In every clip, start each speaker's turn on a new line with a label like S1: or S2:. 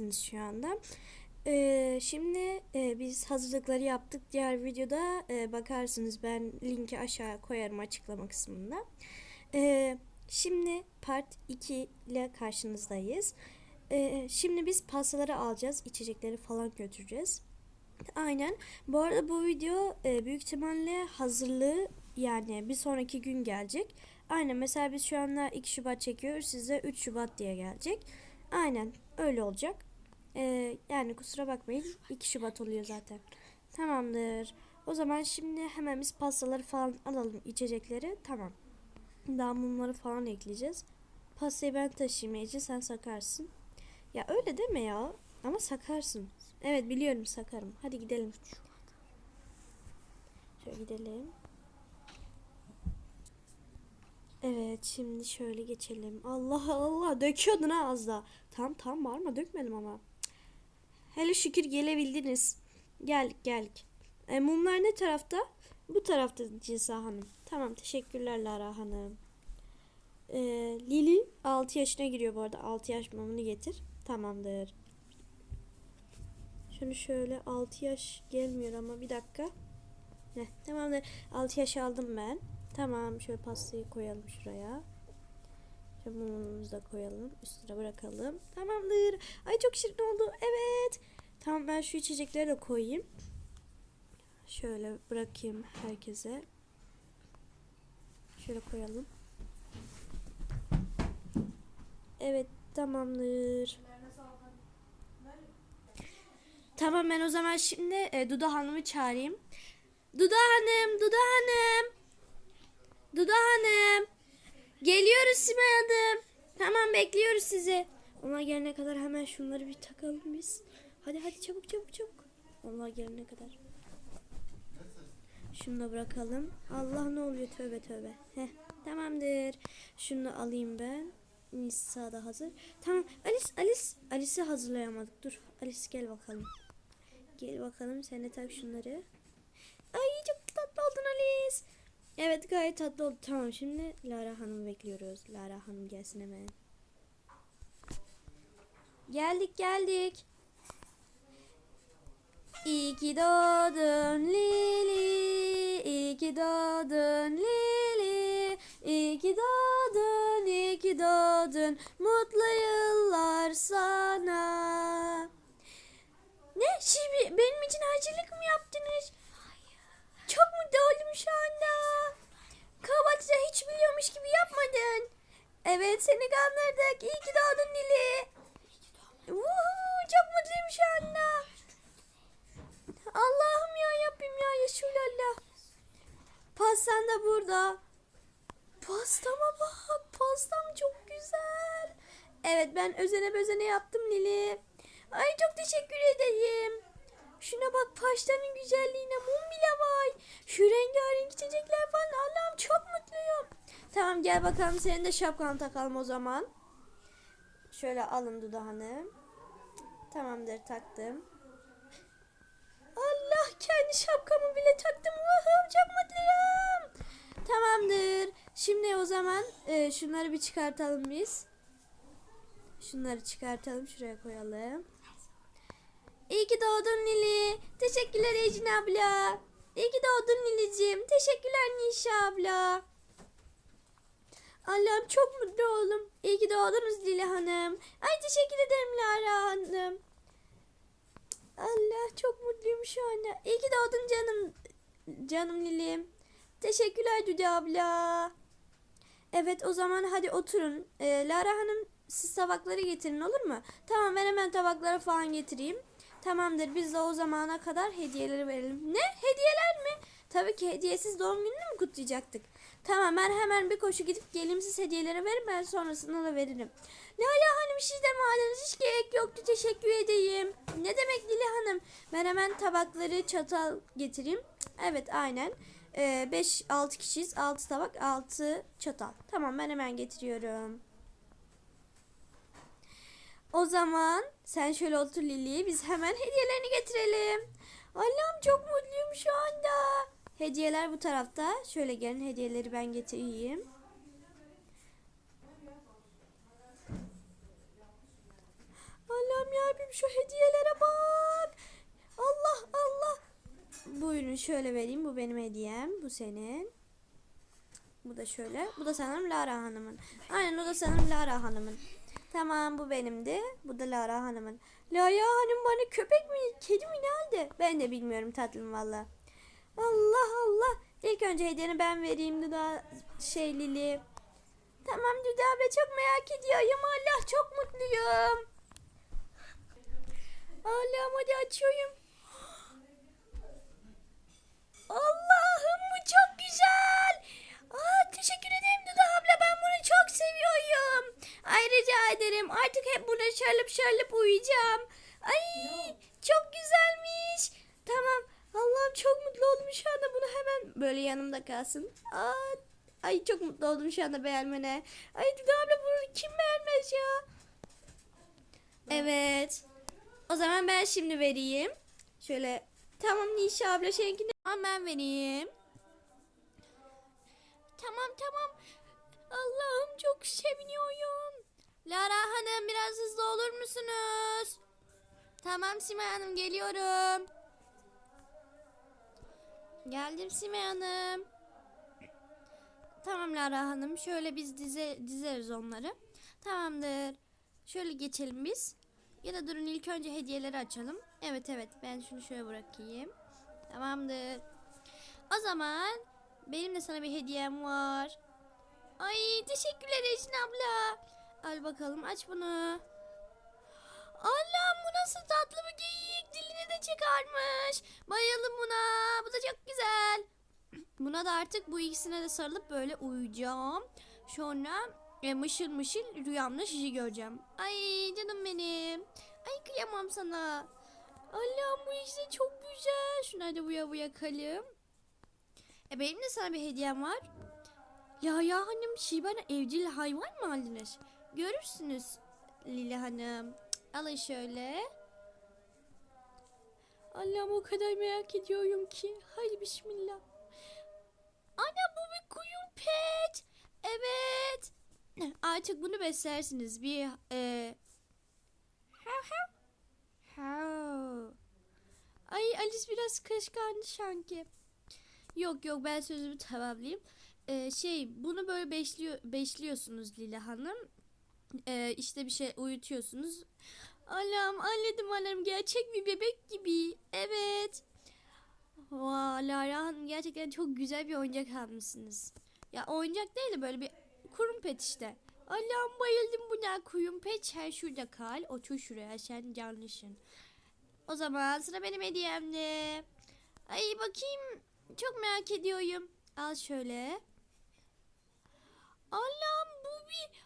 S1: izleyeceksiniz şu anda. Ee, şimdi e, biz hazırlıkları yaptık. Diğer videoda e, bakarsınız ben linki aşağı koyarım açıklama kısmında. Ee, şimdi part 2 ile karşınızdayız. Ee, şimdi biz pastaları alacağız. içecekleri falan götüreceğiz. Aynen. Bu arada bu video e, büyük ihtimalle hazırlığı yani bir sonraki gün gelecek. Aynen mesela biz şu anda 2 Şubat çekiyoruz. Size 3 Şubat diye gelecek. Aynen öyle olacak. Ee, yani kusura bakmayın 2 Şubat oluyor zaten. Tamamdır. O zaman şimdi hemen biz pastaları falan alalım içecekleri. Tamam. Daha mumları falan ekleyeceğiz. Pastayı ben taşıyayım Ece sen sakarsın. Ya öyle deme ya. Ama sakarsın. Evet biliyorum sakarım. Hadi gidelim. Şöyle gidelim. Evet şimdi şöyle geçelim. Allah Allah döküyordun ha az daha. Tam tam bağırma dökmedim ama. Hele şükür gelebildiniz. Geldik geldik. E, mumlar ne tarafta? Bu tarafta Cinsa Hanım. Tamam teşekkürler Lara Hanım. E, Lili 6 yaşına giriyor bu arada. 6 yaş mumunu getir. Tamamdır. Şunu şöyle 6 yaş gelmiyor ama bir dakika. Heh, tamamdır. 6 yaş aldım ben. Tamam şöyle pastayı koyalım şuraya. Mumumuzu da koyalım. Üstüne bırakalım. Tamamdır. Ay çok şirin oldu. Evet. Tamam ben şu içecekleri de koyayım. Şöyle bırakayım herkese. Şöyle koyalım. Evet tamamdır. Tamam ben o zaman şimdi e, Duda Hanım'ı çağırayım. Duda Hanım, Duda Hanım. Duda Hanım. Geliyoruz Simay Hanım. Tamam bekliyoruz sizi. Onlar gelene kadar hemen şunları bir takalım biz. Hadi hadi çabuk çabuk çabuk. Onlar gelene kadar. Şunu da bırakalım. Allah ne oluyor tövbe tövbe. Heh, tamamdır. Şunu da alayım ben. Nisa da hazır. Tamam Alice Alice Alice'i hazırlayamadık. Dur Alice gel bakalım. Gel bakalım sen de tak şunları. Ay çok tatlı oldun Alice. Evet gayet tatlı oldu. Tamam şimdi Lara Hanım bekliyoruz. Lara Hanım gelsin hemen. Geldik geldik. İyi ki doğdun Lili. İyi ki doğdun Lili. İyi ki doğdun, iyi ki doğdun. Mutlu yıllar sana. Ne? Şimdi benim için harcılık mı yaptınız? Çok mutlu oldum şu anda. Kahvaltıda hiç biliyormuş gibi yapmadın. Evet seni kandırdık. İyi ki doğdun Lili. Vuhuu, çok mutluyum şu anda. Allah'ım ya yapayım ya Yaşulallah. Pastan da burada. Pastama bak. Pastam çok güzel. Evet ben özene bezene yaptım Lili. Ay çok teşekkür ederim. Şuna bak pastanın güzelliğine mum bile var. Şu rengarenk içecekler falan Allah'ım çok mutluyum. Tamam gel bakalım senin de şapkanı takalım o zaman. Şöyle alın Duda Hanım. Tamamdır taktım. Allah kendi şapkamı bile taktım. Woohoo, çok mutluyum. Tamamdır. Şimdi o zaman e, şunları bir çıkartalım biz. Şunları çıkartalım şuraya koyalım. İyi ki doğdun Nili. Teşekkürler Ecin abla. İyi ki doğdun Nili'cim. Teşekkürler Nişa abla. Allah'ım çok mutlu oldum. İyi ki doğdunuz Lili Hanım. Ay teşekkür ederim Lara Hanım. Allah çok mutluyum şu anda. İyi ki doğdun canım. Canım Lilim. Teşekkürler Düdü abla. Evet o zaman hadi oturun. Ee, Lara Hanım siz tabakları getirin olur mu? Tamam ben hemen tabakları falan getireyim. Tamamdır biz de o zamana kadar hediyeleri verelim. Ne? Hediyeler mi? Tabii ki hediyesiz doğum gününü mü kutlayacaktık? Tamam ben hemen bir koşu gidip gelimsiz hediyeleri verin ben sonrasında da veririm. Lala Hanım de madeniz hiç gerek yoktu teşekkür edeyim. Ne demek Lili Hanım? Ben hemen tabakları çatal getireyim. Evet aynen. 5-6 kişiyiz. 6 tabak 6 çatal. Tamam ben hemen getiriyorum. O zaman sen şöyle otur Lili. Biz hemen hediyelerini getirelim. Allah'ım çok mutluyum şu anda. Hediyeler bu tarafta. Şöyle gelin hediyeleri ben getireyim. Allah Allah'ım yarabbim şu hediyelere bak. Allah Allah. Buyurun şöyle vereyim. Bu benim hediyem. Bu senin. Bu da şöyle. Bu da sanırım Lara Hanım'ın. Aynen o da sanırım Lara Hanım'ın. Tamam bu benimdi. Bu da Lara Hanım'ın. Lara Hanım bana köpek mi, kedi mi ne aldı? Ben de bilmiyorum tatlım valla. Allah Allah. İlk önce hediyeni ben vereyim Duda şey Lili. Tamam Duda abla çok merak ediyorum. Allah çok mutluyum. Allah'ım hadi açıyorum. Böyle yanımda kalsın. Aa, ay çok mutlu oldum şu anda beğenmene. Ay Duda abla bunu kim beğenmez ya? Evet. O zaman ben şimdi vereyim. Şöyle tamam Nişa abla seninkini Tamam, ben vereyim. Tamam tamam. Allah'ım çok seviniyorum. Lara Hanım biraz hızlı olur musunuz? Tamam Simay Hanım geliyorum. Geldim Simay Hanım. Tamam Lara Hanım şöyle biz dize, dizeriz onları. Tamamdır. Şöyle geçelim biz. Ya da durun ilk önce hediyeleri açalım. Evet evet ben şunu şöyle bırakayım. Tamamdır. O zaman benim de sana bir hediyem var. Ay teşekkürler Ecin abla. Al bakalım aç bunu. Allah'ım bu nasıl tatlı bir geyik. Dilini de çıkarmış. Bayıldım buna. Bu da çok güzel. Buna da artık bu ikisine de sarılıp böyle uyuyacağım. Sonra e, mışıl mışıl rüyamda sizi göreceğim. Ay canım benim. Ay kıyamam sana. Allah'ım bu işte çok güzel. Şunları da buya buya kalım. E benim de sana bir hediyem var. Ya ya hanım şey bana evcil hayvan mı aldınız? Görürsünüz Lili hanım. Alın şöyle. Allah'ım o kadar merak ediyorum ki. Haydi bismillah. Ana bu bir kuyum pet. Evet. Artık bunu beslersiniz. Bir e... Hav hav. Hav. Ay Alice biraz kışkandı sanki. Yok yok ben sözümü tamamlayayım. Ee, şey bunu böyle beşliyor, beşliyorsunuz Lila Hanım. Ee, işte bir şey uyutuyorsunuz. Allah'ım anladım anladım gerçek bir bebek gibi. Evet. Vay Lara Hanım gerçekten çok güzel bir oyuncak almışsınız. Ya oyuncak değil de böyle bir kurum pet işte. Allah'ım bayıldım buna kurum pet. Sen şurada kal. Otur şuraya sen canlısın. O zaman sıra benim hediyemde. Ay bakayım. Çok merak ediyorum. Al şöyle. Allah'ım bu bir...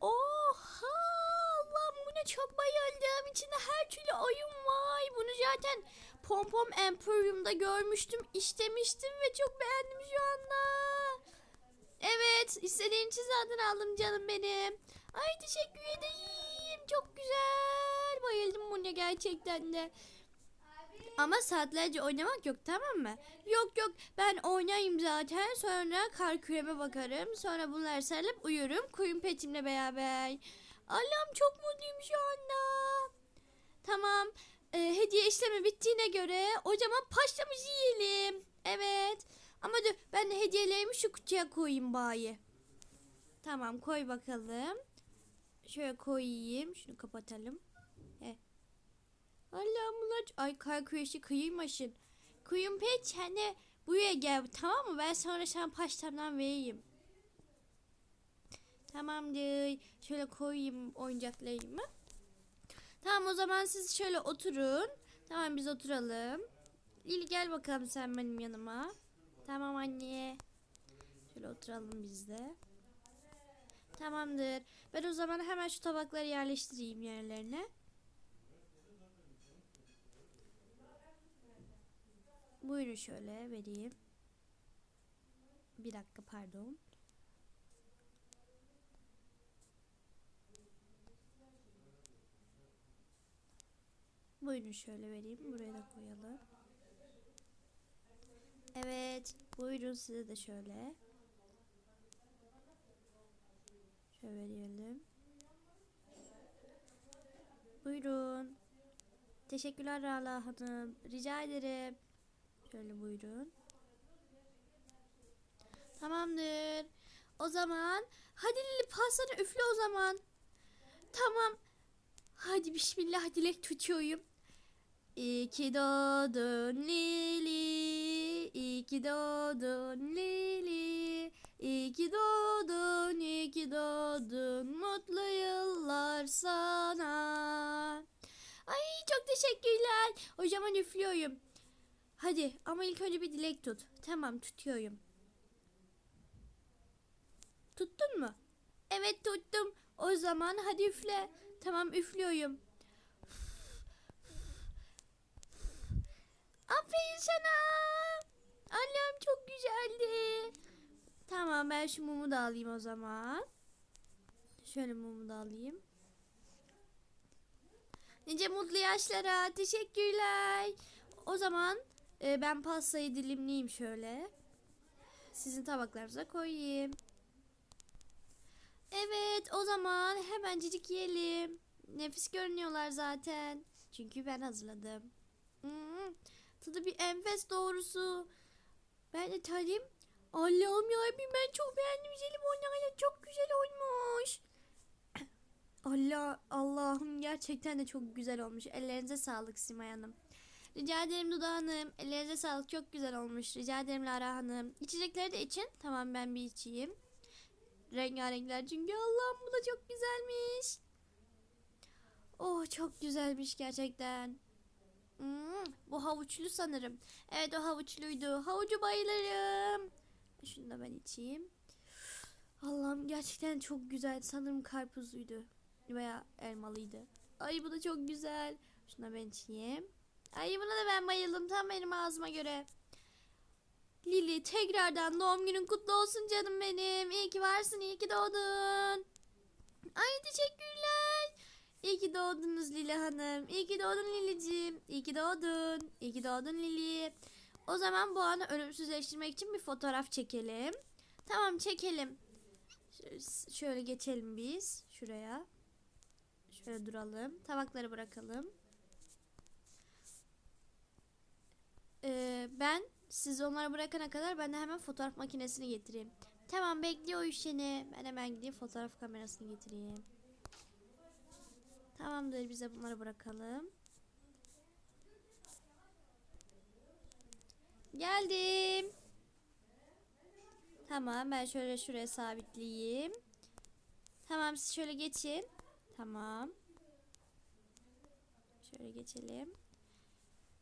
S1: Oha! Allah'ım buna çok bayıldım. İçinde her türlü oyun var. Bunu zaten Pompom Emporium'da görmüştüm, istemiştim ve çok beğendim şu anda. Evet, istediğin için zaten aldım canım benim. Ay teşekkür ederim. Çok güzel. Bayıldım buna gerçekten de. Ama saatlerce oynamak yok tamam mı? Yok yok ben oynayayım zaten sonra kar küreme bakarım. Sonra bunları sarılıp uyurum kuyum petimle beraber. Allah'ım çok mutluyum şu anda. Tamam e, hediye işlemi bittiğine göre o zaman paşlamızı yiyelim. Evet ama dur ben de hediyelerimi şu kutuya koyayım bari. Tamam koy bakalım. Şöyle koyayım şunu kapatalım. He. Allah'ım bunlar... Ay kar küreşi kıyıymışsın. Kuyum pet hani buraya gel tamam mı? Ben sonra sana paştamdan vereyim. Tamamdır. Şöyle koyayım oyuncaklarımı. Tamam o zaman siz şöyle oturun. Tamam biz oturalım. Lili gel bakalım sen benim yanıma. Tamam anne. Şöyle oturalım biz de. Tamamdır. Ben o zaman hemen şu tabakları yerleştireyim yerlerine. Buyurun şöyle vereyim. Bir dakika pardon. Buyurun şöyle vereyim. Buraya da koyalım. Evet. Buyurun size de şöyle. Şöyle verelim. Buyurun. Teşekkürler Rala Hanım. Rica ederim. Şöyle buyurun. Tamamdır. O zaman hadi Lili pastanı üfle o zaman. Tamam. Hadi bismillah dilek tutuyorum. İyi ki doğdun Lili, iyi ki doğdun Lili, iyi ki doğdun, iyi ki doğdun, mutlu yıllar sana. Ay çok teşekkürler. O zaman üflüyorum. Hadi ama ilk önce bir dilek tut. Tamam tutuyorum. Tuttun mu? Evet tuttum. O zaman hadi üfle. Tamam üflüyorum. Aferin sana. Annem çok güzeldi. Tamam ben şu mumu da alayım o zaman. Şöyle mumu da alayım. Nice mutlu yaşlara. Teşekkürler. O zaman e, ben pastayı dilimleyeyim şöyle. Sizin tabaklarınıza koyayım. Evet o zaman hemencik yiyelim. Nefis görünüyorlar zaten. Çünkü ben hazırladım. Hmm, tadı bir enfes doğrusu. Ben de tadayım. Allah'ım yarabbim ben çok beğendim Zelim onlarla çok güzel olmuş. Allah Allah'ım gerçekten de çok güzel olmuş. Ellerinize sağlık Simay Hanım. Rica ederim Duda Hanım. Ellerinize sağlık çok güzel olmuş. Rica ederim Lara Hanım. İçecekleri de için. Tamam ben bir içeyim. Rengarenkler çünkü Allah'ım bu da çok güzelmiş. Oh çok güzelmiş gerçekten. Hmm, bu havuçlu sanırım. Evet o havuçluydu. Havucu bayılırım. Şunu da ben içeyim. Allah'ım gerçekten çok güzel. Sanırım karpuzluydu. Veya elmalıydı. Ay bu da çok güzel. Şunu da ben içeyim. Ay buna da ben bayıldım. Tam benim ağzıma göre. Lili tekrardan doğum günün kutlu olsun canım benim. İyi ki varsın, iyi ki doğdun. Ay teşekkürler. İyi ki doğdunuz Lili Hanım. İyi ki doğdun Lili'ciğim. İyi ki doğdun. İyi ki doğdun Lili. O zaman bu anı ölümsüzleştirmek için bir fotoğraf çekelim. Tamam çekelim. Şöyle geçelim biz. Şuraya. Şöyle duralım. Tabakları bırakalım. Ee, ben siz onları bırakana kadar ben de hemen fotoğraf makinesini getireyim. Tamam bekliyor işini. Ben hemen gideyim fotoğraf kamerasını getireyim. Tamamdır bize bunları bırakalım. Geldim. Tamam ben şöyle şuraya sabitleyeyim. Tamam siz şöyle geçin. Tamam. Şöyle geçelim.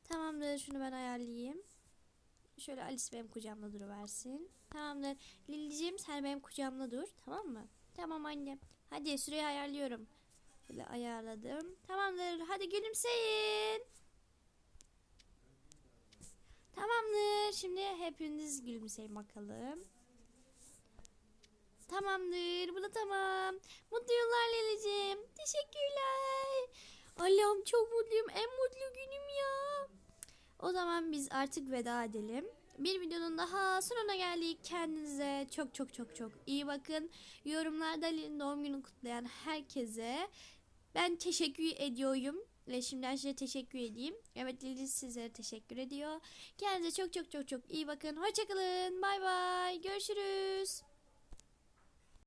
S1: Tamamdır şunu ben ayarlayayım. Şöyle Alice benim kucağımda duruversin. Tamamdır. Liliciğim sen benim kucağımda dur. Tamam mı? Tamam anne. Hadi süreyi ayarlıyorum. Böyle ayarladım. Tamamdır. Hadi gülümseyin. Tamamdır. Şimdi hepiniz gülümseyin bakalım. Tamamdır. Bu da tamam. Mutlu yıllar Leleciğim. Teşekkürler. Allah'ım çok mutluyum. En mutlu günüm ya. O zaman biz artık veda edelim. Bir videonun daha sonuna geldik. Kendinize çok çok çok çok iyi bakın. Yorumlarda Ali'nin doğum gününü kutlayan herkese ben teşekkür ediyorum. Ve şimdiden size teşekkür edeyim. Evet Lili sizlere teşekkür ediyor. Kendinize çok çok çok çok iyi bakın. Hoşçakalın. Bay bay. Görüşürüz.